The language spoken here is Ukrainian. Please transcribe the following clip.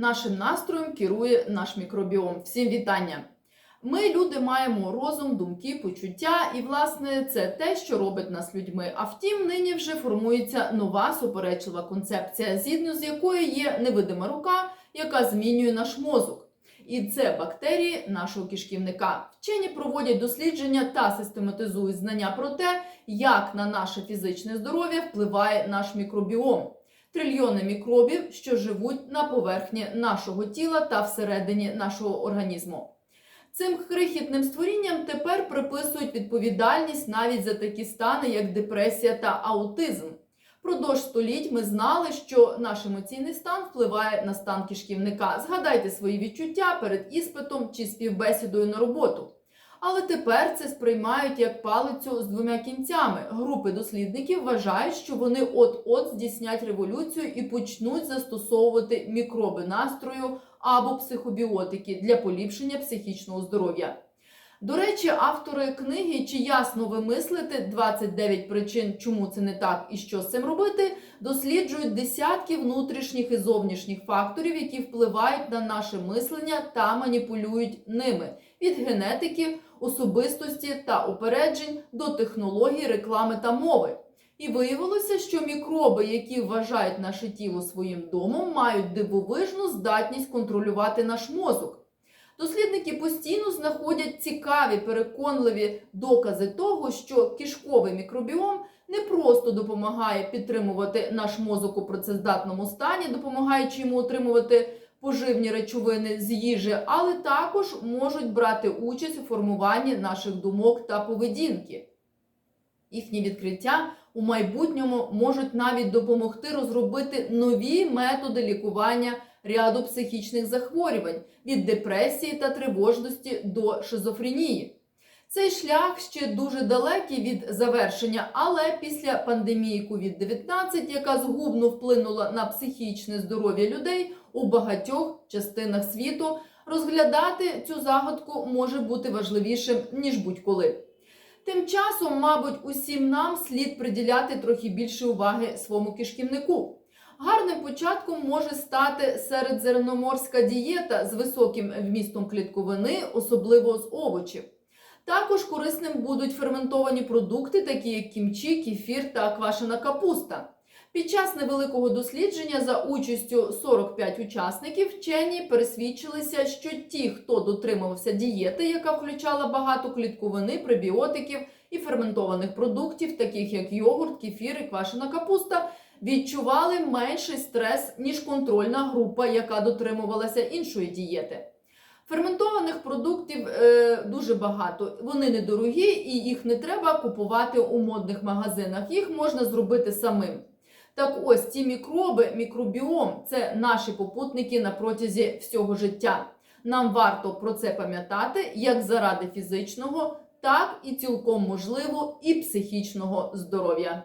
Нашим настроєм керує наш мікробіом. Всім вітання! Ми, люди, маємо розум, думки, почуття, і, власне, це те, що робить нас людьми. А втім, нині вже формується нова суперечлива концепція, згідно з якою є невидима рука, яка змінює наш мозок. І це бактерії нашого кишківника. Вчені проводять дослідження та систематизують знання про те, як на наше фізичне здоров'я впливає наш мікробіом. Трильйони мікробів, що живуть на поверхні нашого тіла та всередині нашого організму. Цим крихітним створінням тепер приписують відповідальність навіть за такі стани, як депресія та аутизм. Продовж століть ми знали, що наш емоційний стан впливає на стан кишківника. Згадайте свої відчуття перед іспитом чи співбесідою на роботу. Але тепер це сприймають як палицю з двома кінцями. Групи дослідників вважають, що вони от-от здійснять революцію і почнуть застосовувати мікроби настрою або психобіотики для поліпшення психічного здоров'я. До речі, автори книги Чи ясно ви мислите 29 причин, чому це не так і що з цим робити, досліджують десятки внутрішніх і зовнішніх факторів, які впливають на наше мислення та маніпулюють ними від генетики, особистості та упереджень до технологій, реклами та мови. І виявилося, що мікроби, які вважають наше тіло своїм домом, мають дивовижну здатність контролювати наш мозок. Дослідники постійно знаходять цікаві переконливі докази того, що кишковий мікробіом не просто допомагає підтримувати наш мозок у працездатному стані, допомагаючи йому отримувати поживні речовини з їжі, але також можуть брати участь у формуванні наших думок та поведінки. Їхні відкриття у майбутньому можуть навіть допомогти розробити нові методи лікування ряду психічних захворювань від депресії та тривожності до шизофренії. Цей шлях ще дуже далекий від завершення, але після пандемії COVID-19, яка згубно вплинула на психічне здоров'я людей у багатьох частинах світу, розглядати цю загадку може бути важливішим ніж будь-коли. Тим часом, мабуть, усім нам слід приділяти трохи більше уваги своєму кишківнику. Гарним початком може стати середзерноморська дієта з високим вмістом клітковини, особливо з овочів. Також корисним будуть ферментовані продукти, такі як кімчі, кефір та квашена капуста. Під час невеликого дослідження за участю 45 учасників вчені пересвідчилися, що ті, хто дотримувався дієти, яка включала багато клітковини, пребіотиків і ферментованих продуктів, таких як йогурт, кефір і квашена капуста, відчували менший стрес, ніж контрольна група, яка дотримувалася іншої дієти. Ферментованих продуктів е, дуже багато. Вони недорогі і їх не треба купувати у модних магазинах. Їх можна зробити самим. Так ось ці мікроби, мікробіом це наші попутники на протязі всього життя. Нам варто про це пам'ятати як заради фізичного, так і цілком можливо і психічного здоров'я.